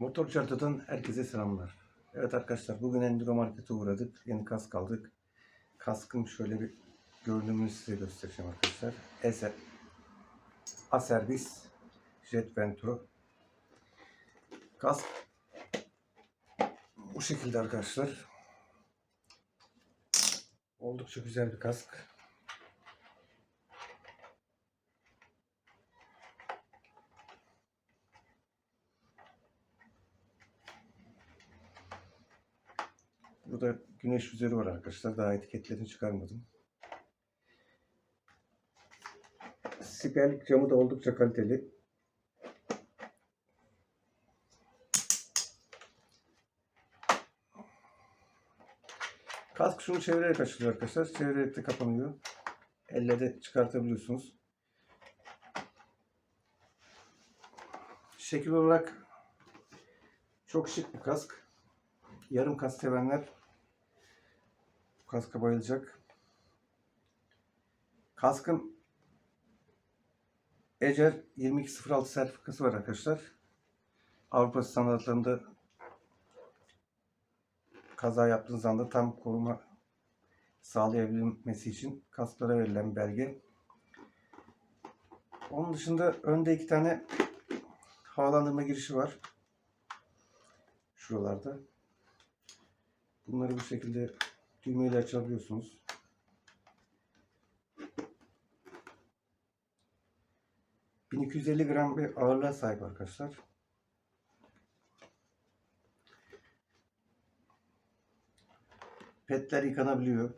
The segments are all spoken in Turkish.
Motor Çartı'dan herkese selamlar. Evet arkadaşlar bugün Enduro Market'e uğradık. Yeni kask aldık. Kaskım şöyle bir görünümünü size göstereceğim arkadaşlar. Eser, Aserbis Jet Venturo. Kask bu şekilde arkadaşlar. Oldukça güzel bir kask. Burada güneş üzeri var arkadaşlar. Daha etiketlerini çıkarmadım. Siperlik camı da oldukça kaliteli. Kask şunu çevirerek açılıyor arkadaşlar. Çevirerek de kapanıyor. Elle de çıkartabiliyorsunuz. Şekil olarak çok şık bir kask. Yarım kask sevenler kaska bayılacak. Kaskın Ecer 2206 sertifikası var arkadaşlar. Avrupa standartlarında kaza yaptığınız anda tam koruma sağlayabilmesi için kasklara verilen belge. Onun dışında önde iki tane havalandırma girişi var. Şuralarda. Bunları bu şekilde düğmeyle açabiliyorsunuz. ...1250 gram bir ağırlığa sahip arkadaşlar. Petler yıkanabiliyor.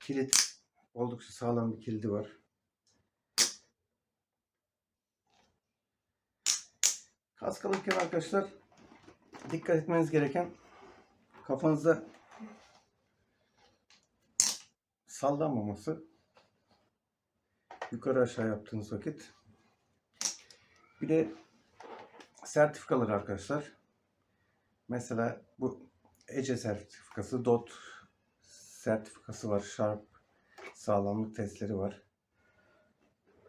Kilit oldukça sağlam bir kilidi var. Kask alırken arkadaşlar dikkat etmeniz gereken kafanızda sallanmaması yukarı aşağı yaptığınız vakit. Bir de sertifikalar arkadaşlar. Mesela bu ECE sertifikası DOT sertifikası var Sharp sağlamlık testleri var.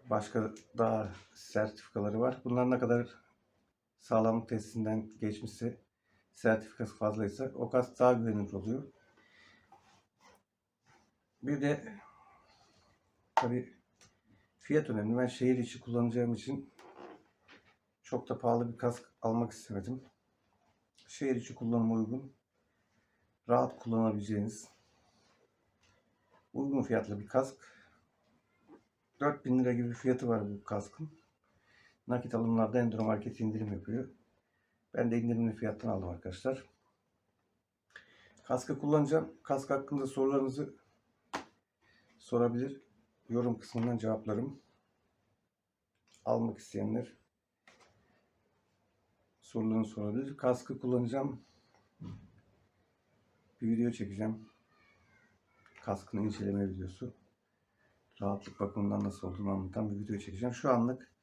Başka daha sertifikaları var. Bunlar ne kadar sağlamlık testinden geçmişse, sertifikası fazlaysa o kask daha güvenilir oluyor. Bir de tabi fiyat önemli. Ben şehir içi kullanacağım için çok da pahalı bir kask almak istemedim. Şehir içi kullanıma uygun, rahat kullanabileceğiniz uygun fiyatlı bir kask. 4000 lira gibi fiyatı var bu kaskın. Nakit alımlarda Enduro Market indirim yapıyor. Ben de indirimli fiyattan aldım arkadaşlar. Kaskı kullanacağım. Kask hakkında sorularınızı sorabilir. Yorum kısmından cevaplarım. Almak isteyenler sorularını sorabilir. Kaskı kullanacağım. Bir video çekeceğim. Kaskın inceleme videosu. Rahatlık bakımından nasıl olduğunu anlatan bir video çekeceğim. Şu anlık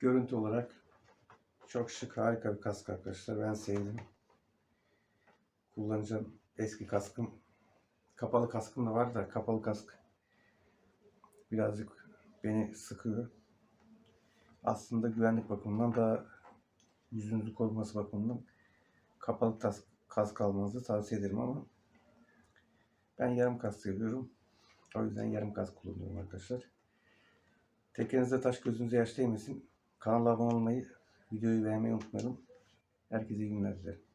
Görüntü olarak çok şık, harika bir kask arkadaşlar. Ben sevdim. Kullanacağım eski kaskım. Kapalı kaskım da var da kapalı kask birazcık beni sıkıyor. Aslında güvenlik bakımından da yüzünüzü koruması bakımından kapalı tas, kask almanızı tavsiye ederim ama ben yarım kask seviyorum. O yüzden yarım kask kullanıyorum arkadaşlar. Tekerinize taş gözünüze yaş değmesin. Kanala abone olmayı, videoyu beğenmeyi unutmayalım. Herkese iyi günler dilerim.